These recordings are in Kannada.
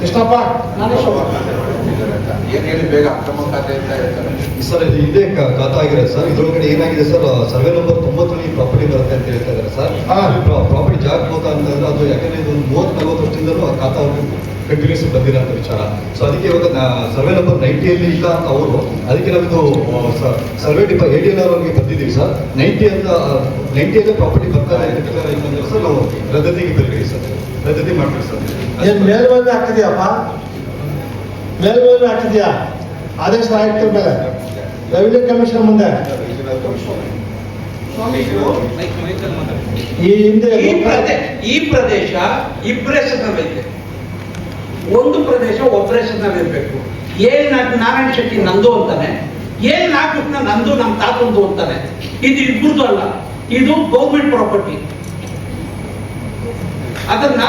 ಕೃಷ್ಣಪ್ಪ ಏನ್ ಹೇಳಿ ಬೇಗ ಅಕ್ರಮ ಖಾತೆ ಅಂತ ಹೇಳ್ತಾರೆ. ಸರ್ ಇದು ಇದೇ ಖಾತಾ ಆಗಿರೋದು ಸರ್. ಇದ್ರೊಳಗಡೆ ಏನಾಗಿದೆ ಸರ್? ಸರ್ವೆ ನಂಬರ್ ತೊಂಬತ್ತರಲ್ಲಿ ಪ್ರಾಪರ್ಟಿ ಬರುತ್ತೆ ಅಂತ ಹೇಳ್ತಾ ಇದ್ದಾರೆ ಸರ್. ಹಾ. ಪ್ರಾಪರ್ಟಿ ಜಾಗ ಅಂತಂದ್ರೆ ಅದು ಯಾಕಂದ್ರೆ ಇದು ಮೂವತ್ತು ನಲ್ವತ್ತು ವರ್ಷದಿಂದಲೂ ಆ ಖಾತಾ ಕಂಟಿನ್ಯೂಸ್ ಬಂದಿರೋಂಥ ವಿಚಾರ. ಸೊ ಅದಕ್ಕೆ ಇವಾಗ ಸರ್ವೆ ನಂಬರ್ ನೈಂಟಿಯಲ್ಲಿ ಇಲ್ಲ ಅಂತ ಅವರು, ಅದಕ್ಕೆ ನಮ್ಮದು ಸರ್ವೆ ಡಿಪ ಎಲ್ ಅವ್ರಿಗೆ ಬಂದಿದ್ದೀವಿ ಸರ್ ನೈಂಟಿ ಅಂತ ನೈಂಟಿಯಲ್ಲೇ ಪ್ರಾಪರ್ಟಿ ಬರ್ತಾರೆ ಅಂತ declare ಆಯ್ತು ಅಂದ್ರೆ ಸರ್ ನಾವು ರದ್ದತಿಗೆ ಬರ್ತೀವಿ ಸರ್ ರದ್ದತಿ ಮಾಡ್ತೀವಿ ಸರ್ ಏನು ಮೇಲ್ಮನವಿ ಹಾಕಿದ್ಯಪ್ಪ? ಮೇಲ್ಮನೆ ಹಾಕಿದ್ಯಾ? ಆದೇಶ ಆಯುಕ್ತರ ಮೇಲೆ. ರೆವಿನ್ಯೂ ಕಮಿಷನ್ ಮುಂದೆ. ಈ ಹಿಂದೆ ಈ ಪ್ರದೇಶ ಈ ಪ್ರದೇಶ ಇಬ್ಬರ ಹೆಸರಿನಲ್ಲೈತೆ ಒಂದು ಪ್ರದೇಶ ಒಬ್ಬರೇ ಸದನವಿರಬೇಕು ಇರಬೇಕು ನಾಲ್ಕು ನಾರಾಯಣ ಶೆಟ್ಟಿ ನಂದು ಅಂತಾನೆ. ಏನ್ ನಾಲ್ಕು ನಂದು ನಮ್ಮ ತಾತಂದು ಅಂತಾನೆ. ಇದು ಇಬ್ಬರದು ಅಲ್ಲ. ಇದು ಗೌರ್ಮೆಂಟ್ ಪ್ರಾಪರ್ಟಿ ಅದನ್ನ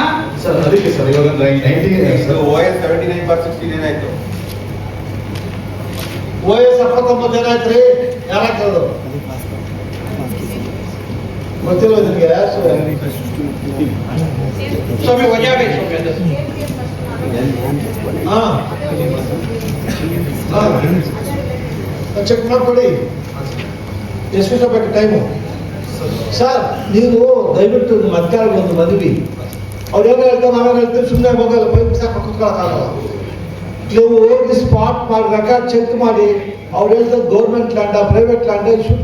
ಸರ್ ಅದಕ್ಕೆ ಸರ್ ಇವಾಗ ninety sir O S seventy nine bar sixteen ಏನಾಯ್ತು ಓ ಎಸ್ ಎಪ್ಪತ್ತೊಂಬತ್ತು ಏನಾಯ್ತ್ರಿ ರೀ ಹಾಕಿರೋದು ಗೊತ್ತಿಲ್ಲ ನಿಮಗೆ ಸ್ವಾಮಿ ವಜಾಬೆ ಸ್ವಾಮಿ ಅದು. ಹಾ ಚೆಕ್ ಮಾಡ್ಕೊಡಿ ಎಷ್ಟು ನಿಮಿಷ ಬೇಕು ಟೈಮು ಸರ್ ನೀವು ದಯವಿಟ್ಟು ಮಧ್ಯಾಹ್ನ ಒಂದು ಮದುವೆ ಅವ್ರು ಏನೋ ಹೇಳ್ತಾರೆ ನಾವೇನು ಹೇಳ್ತೀವಿ ಸುಮ್ಮನೆ ಹೋಗಲ್ಲ ಪೈಪ್ ಸಾಕು ಕುತ್ಕೊಳ್ಳೋಕ್ಕಾಗಲ್ಲ ನೀವು ಹೋಗಿ ಸ್ಪಾಟ್ ಮಾಡಿ ರೆಕಾರ್ಡ್ ಚೆಕ್ ಮಾಡಿ ಅವ್ರು ಹೇಳ್ತಾರೆ government land private land should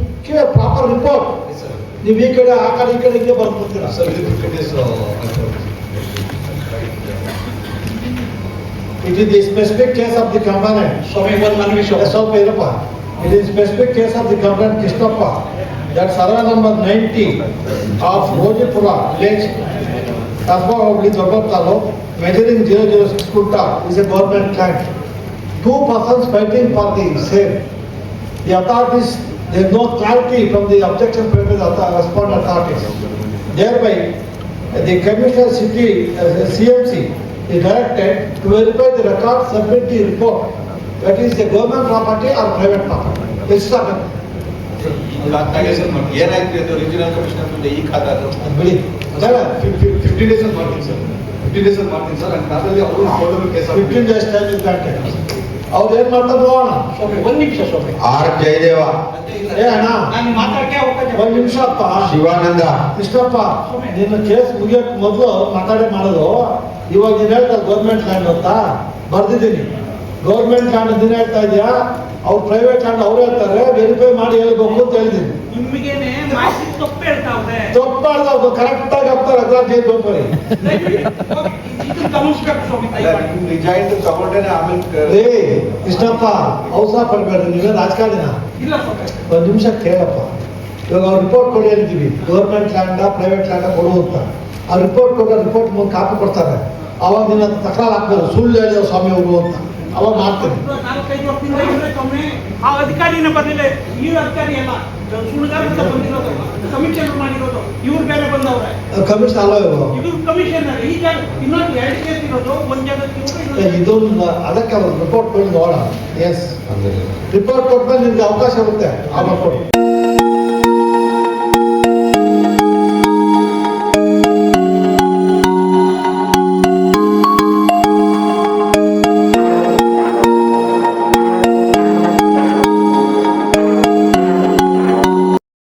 proper report ನೀವು ಈ ಕಡೆ ಆ ಕಡೆ ಈ ಕಡೆ ಹಿಂಗೆ ಬರ್ಕೊತೀರಾ ಸರ್ ಇದು fifty days it is the specific case of the company ಸ್ವಾಮಿ ಒಂದು ಮನವಿ ಸ್ವಾಮಿ ಸ್ವಲ್ಪ ಇರಪ್ಪ it is specific case of the complaint Krishnappa that survey number ninety of Rojipura village Kasaba ಹೋಬಳಿ ದೊಡ್ಡ taluk measuring 006 Kunta is a government land. Two persons fighting for the same. The authorities, there is no clarity from the objection paper of the respondent authorities. Thereby, the commissioner city, uh, CMC, is directed to verify the record, submit the report. That is the government property or private property. It's not, ಏನಾಯ್ತು ಅದು ರಿಜಿನಲ್ ಕಮಿಷನರ್ ಮುಂದೆ ಈ ಖಾತಾ ಅದು ಅದು ಬಿಡಿ. ಬೇಡ, ಫಿಫ್ಟಿ ಡೇಸ್ ಅಲ್ಲಿ ಮಾಡ್ತೀನಿ ಸರ್ ಫಿಫ್ಟಿ ಡೇಸ್ ಅಲ್ಲಿ ಮಾಡ್ತೀನಿ ಸರ್ ಅಂಡ್ ಅದ್ರಲ್ಲಿ ಅವರು photo case fifteen days time is granted. ಅವ್ರು ಏನ್ ಮಾಡ್ತಾ. ಸ್ವಾಮಿ ಒಂದ್ ನಿಮಿಷ ಸ್ವಾಮಿ ಆರ್ ಜಯದೇವ ಏ ಅಣ್ಣ, ನಾನು ಮಾತಾಡಕ್ಕೆ ಅವಕಾಶ ಒಂದ್ ನಿಮಿಷ ಅಪ್ಪ. ಶಿವಾನಂದ. ಕೃಷ್ಣಪ್ಪ ನಿನ್ನ ಕೇಸ್ ಮುಗಿಯಕ್ ಮೊದಲು ಮಾತಾಡೇ ಮಾಡೋದು. ಇವಾಗ ನೀನ್ ಹೇಳ್ತಾ ಗೌರ್ಮೆಂಟ್ ಲ್ಯಾಂಡ್ ಅಂತ ಬರ್ದಿದ್ದೀನಿ. ಗೌರ್ಮೆಂಟ್ ಲ್ಯಾಂಡ್ ದಿನ ಹೇಳ್ತಾ ಇದೆಯಾ? ಅವ್ರು ಪ್ರೈವೇಟ್ ಲ್ಯಾಂಡ್ ಅವ್ರು ಹೇಳ್ತಾರೆ. ವೆರಿಫೈ ಮಾಡಿ ಹೇಳ್ಬೇಕು ಅಂತ ಹೇಳ್ತೀನಿ. ತಪ್ಪು ಅವ್ರು. ಕರೆಕ್ಟ್ ಆಗಿ ಹಾಕ್ತಾರೆ. ತಗೊಂಡೇನೆ ಆಮೇಲೆ ಏ ಕೃಷ್ಣಪ್ಪ ಅವಸರ ಪಡ್ಬೇಡ್ರಿ ನೀವೇ ರಾಜಕಾರಣಿನ ಇಲ್ಲ ಒಂದು ನಿಮಿಷ ಕೇಳಪ್ಪ. ಇವಾಗ ಅವ್ರು ರಿಪೋರ್ಟ್ ಕೊಡಿ ಅಂತೀವಿ. ಗೌರ್ಮೆಂಟ್ ಲ್ಯಾಂಡ ಪ್ರೈವೇಟ್ ಲ್ಯಾಂಡ ಕೊಡು ಅಂತ. ಆ ರಿಪೋರ್ಟ್ ಕೊಡೋ ರಿಪೋರ್ಟ್ ಮುಂದೆ ಕಾಪಿ ಕೊಡ್ತಾರೆ. ಅವಾಗ ನಿನ್ನ ತಕರಾರು ಹಾಕ್ಬೋದು. ಸುಳ್ಳು ಹೇಳಿದ ಸ್ವಾಮಿ ಅವರು ಅಂತ. ಅವಾಗ ಮಾಡ್ತೀನಿ ನಾಲ್ಕೈದು ವರ್ಷದಿಂದ ಇವ್ರೆ ಆ ಅಧಿಕಾರಿನೇ ಬರ್ಲಿಲ್ಲ. ಈ ಅಧಿಕಾರಿ ಎಲ್ಲ ಬಂದಿರೋದು. ಕಮಿಷನ್ ಮಾಡಿರೋದು. ಇವ್ರು ಬೇರೆ ಬಂದವ್ರೆ. ಕಮಿಷನ್ ಅಲ್ಲ ಇವರು. ಇದು ಕಮಿಷನರ್. ಈಗ ಇನ್ನೊಂದು ಎರಡು ಕೇಸ್ ಇರೋದು. ಒಂದ್ ಜಾಗಕ್ಕೆ ಇವ್ರು, ಇನ್ನೊಂದು ಇದೊಂದು ಅದಕ್ಕೆ ಅವ್ರು ರಿಪೋರ್ಟ್ ಕೊಡಿ ನೋಡ ಎಸ್ ರಿಪೋರ್ಟ್ ಕೊಟ್ಟ ನಿಮ್ಗೆ ಅವಕಾಶ ಇರುತ್ತೆ. ಆ ಕೊಡಿ